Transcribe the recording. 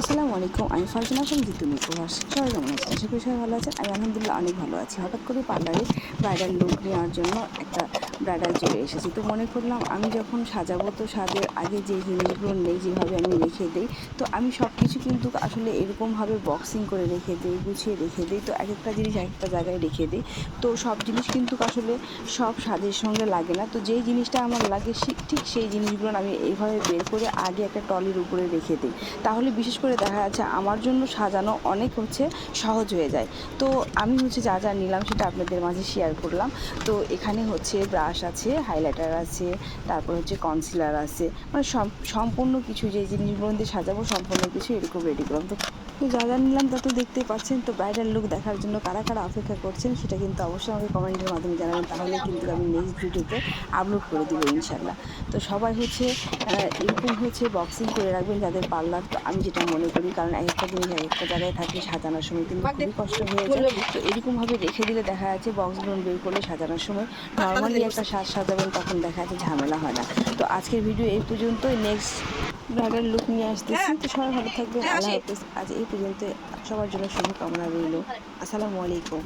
আসসালামু আলাইকুম, আমি ফারজানা from জিতু মেকওভার্স সবাই কেমন আছেন আশা করি সবাই ভালো আছে আমি আলহামদুলিল্লাহ অনেক ভালো আছি। হঠাৎ করে পার্লারে বাইরের লোক নেওয়ার জন্য একটা ব্রাইডাল চলে এসেছি। তো মনে করলাম আমি যখন সাজাবো, তো সাজের আগে যে জিনিসগুলো নেই যেভাবে আমি রেখে দিই, তো আমি সব কিছু কিন্তু আসলে এরকমভাবে বক্সিং করে রেখে দিই, গুছিয়ে রেখে দিই। তো এক একটা জিনিস এক একটা জায়গায় রেখে দিই। তো সব জিনিস কিন্তু আসলে সব সাজের সঙ্গে লাগে না। তো যেই জিনিসটা আমার লাগে ঠিক সেই জিনিসগুলো আমি এইভাবে বের করে আগে একটা টলির উপরে রেখে দিই। তাহলে বিশেষ করে দেখা যাচ্ছে আমার জন্য সাজানো অনেক হচ্ছে সহজ হয়ে যায়। তো আমি হচ্ছে যা যা নিলাম সেটা আপনাদের মাঝে শেয়ার করলাম। তো এখানে হচ্ছে ব্রাশ আছে হাইলাইটার আছে, তারপর হচ্ছে কনসিলার আছে। মানে সম- সম্পূর্ণ কিছু যে জিনিসগুলো দিয়ে সাজাবো, সম্পূর্ণ কিছু এরকম রেডি করলাম তো তো যা যা নিলাম তা তো দেখতেই পাচ্ছেন। তো ব্রাইডাল লুক দেখার জন্য কারা কারা অপেক্ষা করছেন সেটা কিন্তু অবশ্যই আমাকে কমেন্টের মাধ্যমে জানাবেন। তাহলে কিন্তু আমি নেক্সট ভিডিওতে আপলোড করে দেবো ইনশাল্লাহ তো সবাই হচ্ছে এরকম হচ্ছে বক্সিং করে রাখবেন যাদের পার্লার। তো আমি যেটা মনে করি কারণ এক একটা জিনিস এক একটা জায়গায় থাকলে সাজানোর সময় কিন্তু খুবই কষ্ট হয়ে যায়। তো এরকমভাবে রেখে দিলে দেখা যাচ্ছে বক্সগুলো বের করলে সাজানোর সময় নর্মালি একটা সাজ সাজাবেন তখন দেখা যাচ্ছে ঝামেলা হয় না। তো আজকের ভিডিও এই পর্যন্তই। নেক্সট ব্রাইডাল লুক নিয়ে আসতেছি। তো সবাই ভালো থাকবেন। আল্লাহ হাফিজ। আজ এই পর্যন্ত সবার জন্য শুভকামনা রইল। আসসালামু আলাইকুম।